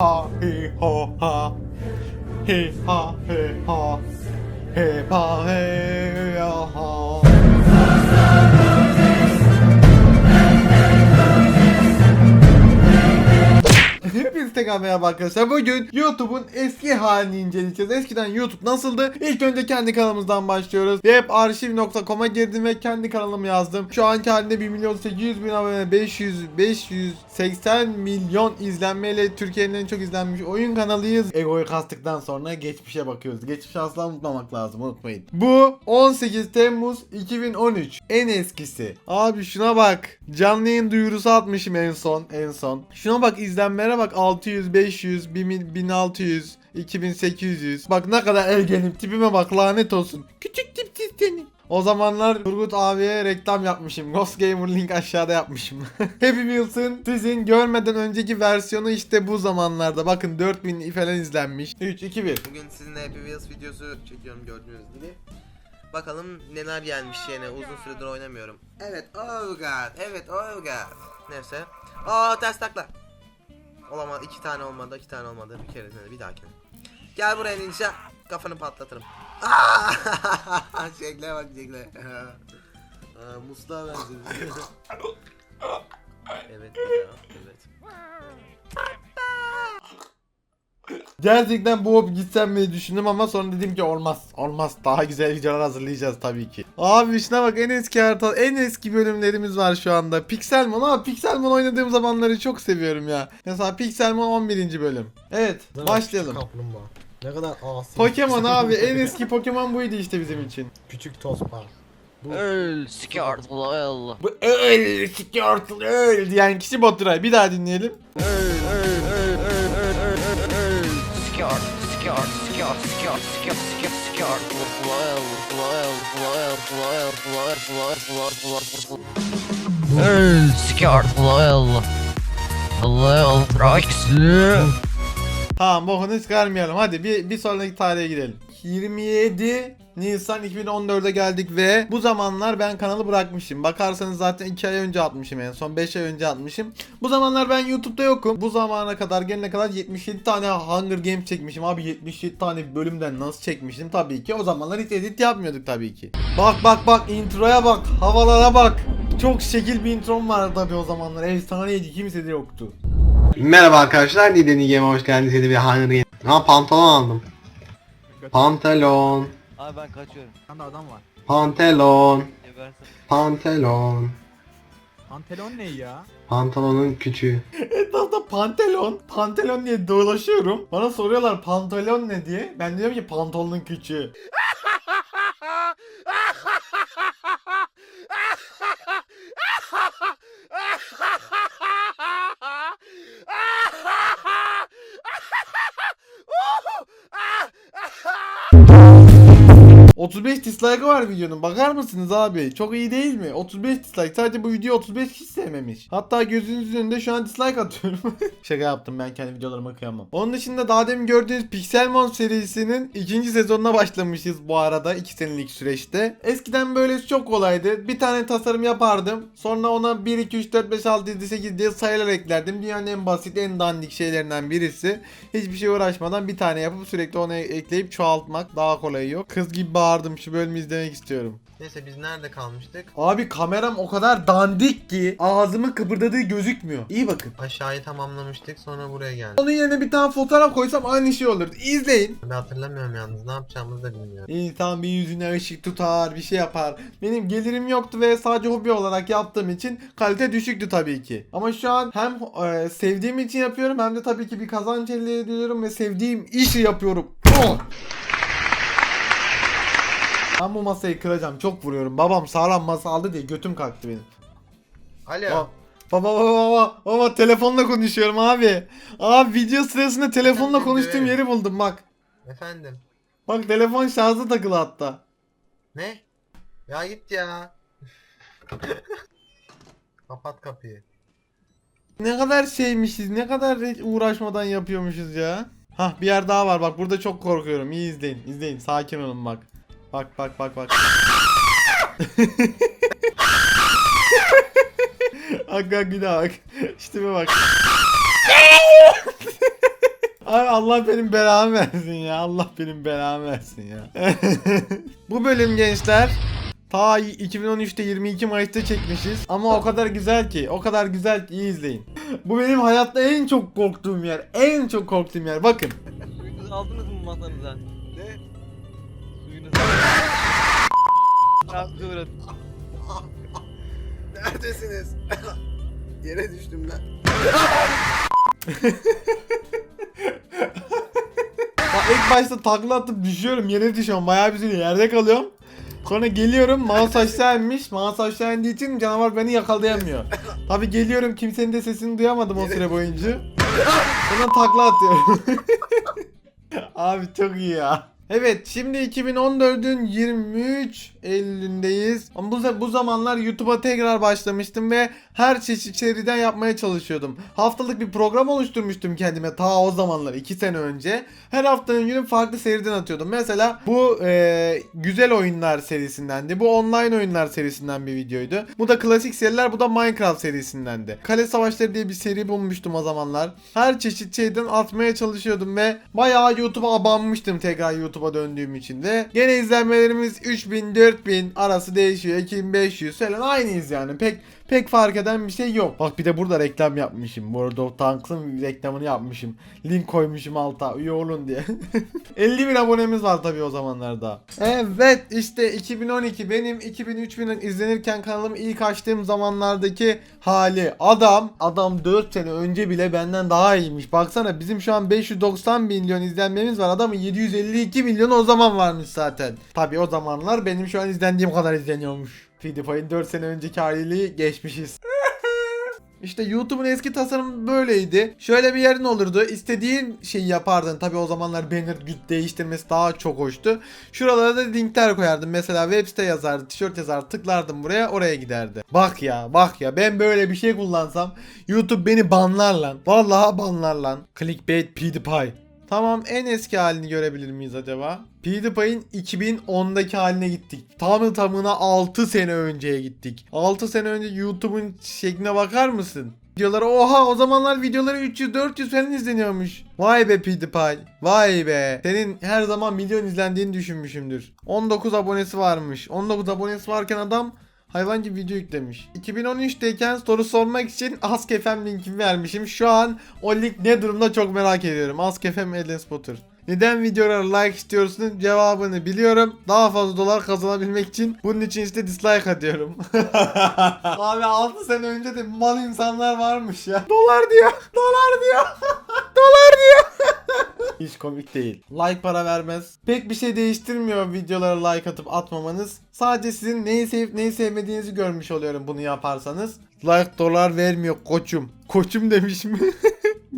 ha he ho ha he ha he ha he ha he ya tekrar merhaba arkadaşlar. Bugün YouTube'un eski halini inceleyeceğiz. Eskiden YouTube nasıldı? İlk önce kendi kanalımızdan başlıyoruz. Webarchive.com'a girdim ve kendi kanalımı yazdım. Şu anki halinde 1 milyon 800 bin abone 500 580 milyon izlenmeyle Türkiye'nin en çok izlenmiş oyun kanalıyız. Ego'yu kastıktan sonra geçmişe bakıyoruz. Geçmişi asla unutmamak lazım unutmayın. Bu 18 Temmuz 2013 en eskisi. Abi şuna bak. Canlı yayın duyurusu atmışım en son en son. Şuna bak izlenmelere bak 600 500 1000 1600 2800 Bak ne kadar ergenim tipime bak lanet olsun Küçük tipsiz seni o zamanlar Turgut abiye reklam yapmışım. Ghost Gamer link aşağıda yapmışım. Happy Wheels'ın sizin görmeden önceki versiyonu işte bu zamanlarda. Bakın 4000 falan izlenmiş. 3, 2, 1. Bugün sizinle Happy Wheels videosu çekiyorum gördüğünüz gibi. Bakalım neler gelmiş yine uzun süredir oynamıyorum. Evet oh god evet oh god. Neyse. Aa ters takla. Olamaz iki tane olmadı iki tane olmadı bir kere bir dahakine. Gel buraya ninja kafanı patlatırım. Şekle bak şekle. Musluğa benziyor. evet evet. Gerçekten bu hop gitsem mi düşündüm ama sonra dedim ki olmaz. Olmaz. Daha güzel videolar hazırlayacağız tabii ki. Abi şuna bak en eski harita, en eski bölümlerimiz var şu anda. Pixelmon ama Pixelmon oynadığım zamanları çok seviyorum ya. Mesela Pixelmon 11. bölüm. Evet, başlayalım. Küçük kaplumbağa. Ne kadar asi. Pokemon abi en eski Pokemon buydu işte bizim için. Küçük tospa. Bu Öl Skartl. Bu öl Squirtle öl diyen kişi Baturay. Bir daha dinleyelim. Öl öl öl öl öl öl öl öl öl öl Öl Skartl. Öl Draxl. Tamam bokunu çıkarmayalım. Hadi bir, bir sonraki tarihe gidelim. 27 Nisan 2014'e geldik ve bu zamanlar ben kanalı bırakmışım. Bakarsanız zaten 2 ay önce atmışım en son 5 ay önce atmışım. Bu zamanlar ben YouTube'da yokum. Bu zamana kadar gelene kadar 77 tane Hunger Games çekmişim. Abi 77 tane bölümden nasıl çekmişim tabii ki. O zamanlar hiç edit yapmıyorduk tabii ki. Bak bak bak introya bak havalara bak. Çok şekil bir introm vardı tabii o zamanlar. Efsaneydi kimse de yoktu. Merhaba arkadaşlar, Nideni Game'e hoş geldiniz. Yeni bir Hunger Game. Ha pantolon aldım. Pantolon, Abi ben kaçıyorum. tane adam var. pantolon, Gebersin. pantolon. Pantelon ne ya? Pantolonun küçüğü. Etrafta pantelon, pantelon diye dolaşıyorum. Bana soruyorlar pantolon ne diye. Ben diyorum ki pantolonun küçüğü. ...35 dislike var videonun bakar mısınız abi? Çok iyi değil mi? 35 dislike sadece bu video 35 kişi sevmemiş. Hatta gözünüzün önünde şu an dislike atıyorum. Şaka yaptım ben kendi videolarıma kıyamam. Onun dışında daha demin gördüğünüz Pixelmon serisinin ikinci sezonuna başlamışız bu arada 2 senelik süreçte. Eskiden böylesi çok kolaydı. Bir tane tasarım yapardım. Sonra ona 1, 2, 3, 4, 5, 6, 7, 8 diye sayılar eklerdim. Dünyanın en basit en dandik şeylerinden birisi. Hiçbir şey uğraşmadan bir tane yapıp sürekli ona ekleyip çoğaltmak daha kolay yok. Kız gibi bağırdım şu bölümü izlemek istiyorum. Neyse biz nerede kalmıştık? Abi kameram o kadar dandik ki ağzımın kıpırdadığı gözükmüyor. İyi bakın. Aşağıyı tamamlamıştık sonra buraya geldik. Onun yerine bir tane fotoğraf koysam aynı şey olurdu. İzleyin. Ben hatırlamıyorum yalnız ne yapacağımızı da bilmiyorum. İnsan bir yüzüne ışık tutar, bir şey yapar. Benim gelirim yoktu ve sadece hobi olarak yaptığım için kalite düşüktü tabii ki. Ama şu an hem e, sevdiğim için yapıyorum hem de tabii ki bir kazanç elde ediyorum ve sevdiğim işi yapıyorum. Oh! Ben bu masayı kıracağım. Çok vuruyorum. Babam sağlam masa aldı diye götüm kalktı benim. Alo. Baba baba baba baba, baba telefonla konuşuyorum abi. Abi video sırasında telefonla Efendim, konuştuğum evet. yeri buldum bak. Efendim. Bak telefon şarjı takılı hatta. Ne? Ya git ya. Kapat kapıyı. Ne kadar şeymişiz, ne kadar hiç uğraşmadan yapıyormuşuz ya. Hah bir yer daha var bak burada çok korkuyorum. İyi izleyin, izleyin. Sakin olun bak. Bak bak bak bak. bak bak bir daha bak. İşte bir bak. Ay Allah benim belamı versin ya. Allah benim belamı versin ya. Bu bölüm gençler ta 2013'te 22 Mayıs'ta çekmişiz. Ama o kadar güzel ki, o kadar güzel ki iyi izleyin. Bu benim hayatta en çok korktuğum yer. En çok korktuğum yer. Bakın. Aldınız mı masanıza? Tamam durun. Neredesiniz? Yere düştüm lan. Bak ilk başta takla atıp düşüyorum, yere düşüyorum. Bayağı bir süre yerde kalıyorum. Sonra geliyorum, mouse aşağı inmiş. Mouse aşağı indiği için canavar beni yakalayamıyor. Tabi geliyorum, kimsenin de sesini duyamadım o süre boyunca. Sonra takla atıyorum. Abi çok iyi ya. Evet şimdi 2014'ün 23 Eylül'ündeyiz. Ama bu, bu zamanlar YouTube'a tekrar başlamıştım ve her çeşit seriden yapmaya çalışıyordum. Haftalık bir program oluşturmuştum kendime ta o zamanlar 2 sene önce. Her haftanın günü farklı seriden atıyordum. Mesela bu e, güzel oyunlar serisindendi. Bu online oyunlar serisinden bir videoydu. Bu da klasik seriler bu da Minecraft serisindendi. Kale Savaşları diye bir seri bulmuştum o zamanlar. Her çeşit şeyden atmaya çalışıyordum ve bayağı YouTube'a abanmıştım tekrar YouTube'a döndüğüm için de. Gene izlenmelerimiz 3000 4000 arası değişiyor. 2500 falan aynıyız yani. Pek pek fark eden bir şey yok. Bak bir de burada reklam yapmışım. World of Tanks'ın reklamını yapmışım. Link koymuşum alta üye olun diye. 50 bin abonemiz var tabii o zamanlarda. Evet işte 2012 benim 2000-3000 izlenirken kanalım ilk açtığım zamanlardaki hali. Adam adam 4 sene önce bile benden daha iyiymiş. Baksana bizim şu an 590 milyon izlenmemiz var. Adamın 752 milyon o zaman varmış zaten. Tabii o zamanlar benim şu an izlendiğim kadar izleniyormuş. PewDiePie'in 4 sene önceki haliyle geçmişiz. İşte YouTube'un eski tasarımı böyleydi. Şöyle bir yerin olurdu. İstediğin şeyi yapardın. Tabi o zamanlar banner değiştirmesi daha çok hoştu. Şuralara da linkler koyardım. Mesela web site yazardı, tişört yazardı. Tıklardım buraya, oraya giderdi. Bak ya, bak ya. Ben böyle bir şey kullansam YouTube beni banlar lan. Vallahi banlar lan. Clickbait PewDiePie. Tamam en eski halini görebilir miyiz acaba? PewDiePie'in 2010'daki haline gittik. Tamı tamına 6 sene önceye gittik. 6 sene önce YouTube'un şekline bakar mısın? Videoları oha o zamanlar videoları 300-400 falan izleniyormuş. Vay be PewDiePie. Vay be. Senin her zaman milyon izlendiğini düşünmüşümdür. 19 abonesi varmış. 19 abonesi varken adam hayvan gibi video yüklemiş. 2013'teyken soru sormak için Ask.fm linkimi vermişim. Şu an o link ne durumda çok merak ediyorum. Ask.fm Eden Spotter. Neden videolara like istiyorsun? Cevabını biliyorum. Daha fazla dolar kazanabilmek için bunun için işte dislike atıyorum. Abi 6 sene önce de mal insanlar varmış ya. Dolar diyor. Dolar diyor. dolar diyor. Hiç komik değil. Like para vermez. Pek bir şey değiştirmiyor videolara like atıp atmamanız. Sadece sizin neyi sevip neyi sevmediğinizi görmüş oluyorum bunu yaparsanız. Like dolar vermiyor koçum. Koçum demiş mi?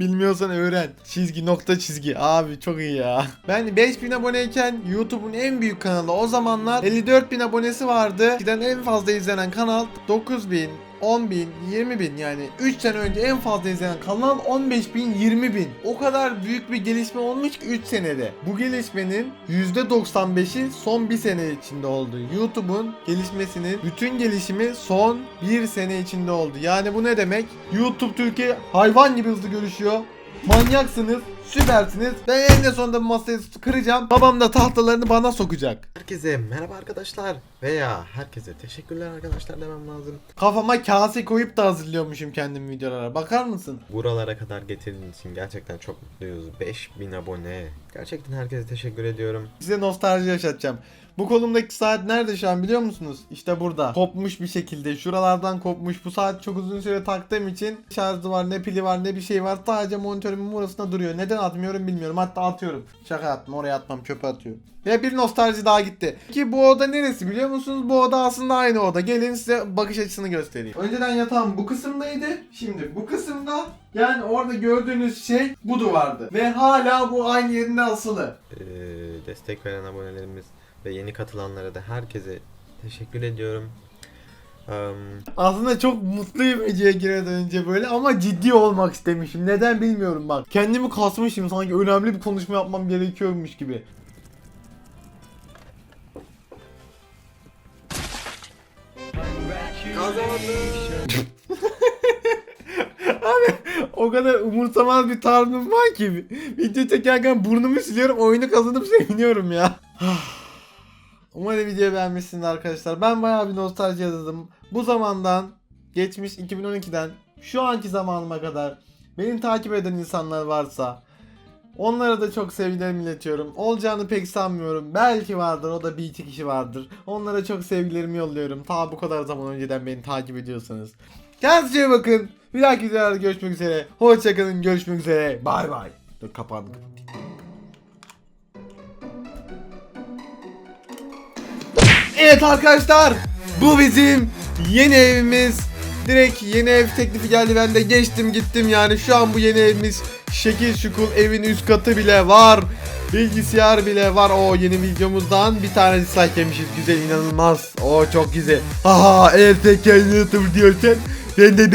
Bilmiyorsan öğren. Çizgi nokta çizgi. Abi çok iyi ya. Ben 5000 aboneyken YouTube'un en büyük kanalı o zamanlar 54 bin abonesi vardı. Giden en fazla izlenen kanal 9000 10 bin, 20 bin yani 3 sene önce en fazla izlenen kanal 15 bin, 20 bin. O kadar büyük bir gelişme olmuş ki 3 senede. Bu gelişmenin %95'i son 1 sene içinde oldu. YouTube'un gelişmesinin bütün gelişimi son 1 sene içinde oldu. Yani bu ne demek? YouTube Türkiye hayvan gibi hızlı görüşüyor. Manyaksınız, süpersiniz. Ben en sonunda bu masayı kıracağım. Babam da tahtalarını bana sokacak. Herkese merhaba arkadaşlar veya herkese teşekkürler arkadaşlar demem lazım. Kafama kase koyup da hazırlıyormuşum kendim videolara. Bakar mısın? Buralara kadar getirdiğiniz için gerçekten çok mutluyuz. 5000 abone. Gerçekten herkese teşekkür ediyorum. Size nostalji yaşatacağım. Bu kolumdaki saat nerede şu an biliyor musunuz? İşte burada. Kopmuş bir şekilde. Şuralardan kopmuş. Bu saat çok uzun süre taktığım için şarjı var, ne pili var, ne bir şey var. Sadece monitörümün burasında duruyor. Neden atmıyorum bilmiyorum. Hatta atıyorum. Şaka attım. Oraya atmam. Çöpe atıyorum. Ve bir nostalji daha gitti. Ki bu oda neresi biliyor musunuz? Bu oda aslında aynı oda. Gelin size bakış açısını göstereyim. Önceden yatağım bu kısımdaydı. Şimdi bu kısımda yani orada gördüğünüz şey bu duvardı. Ve hala bu aynı yerinde asılı. Ee, destek veren abonelerimiz ve yeni katılanlara da herkese teşekkür ediyorum. Eee, Aslında çok mutluyum videoya girmeden önce böyle ama ciddi olmak istemişim. Neden bilmiyorum bak. Kendimi kasmışım sanki önemli bir konuşma yapmam gerekiyormuş gibi. Abi o kadar umursamaz bir tarzım var ki. Video çekerken burnumu siliyorum oyunu kazanıp seviniyorum ya. Umarım videoyu beğenmişsiniz arkadaşlar. Ben bayağı bir nostalji yazdım. Bu zamandan geçmiş 2012'den şu anki zamanıma kadar beni takip eden insanlar varsa onlara da çok sevgilerimi iletiyorum. Olacağını pek sanmıyorum. Belki vardır o da bir iki kişi vardır. Onlara çok sevgilerimi yolluyorum. Ta bu kadar zaman önceden beni takip ediyorsanız. Kendinize bakın. Bir dahaki videolarda görüşmek üzere. Hoşçakalın. Görüşmek üzere. Bay bay. Dur kapatayım. Evet arkadaşlar bu bizim yeni evimiz. Direkt yeni ev teklifi geldi ben de geçtim gittim yani şu an bu yeni evimiz şekil şukul evin üst katı bile var. Bilgisayar bile var o yeni videomuzdan bir tane dislike yemişiz güzel inanılmaz o çok güzel. Aha el tek yayın YouTube diyorken ben de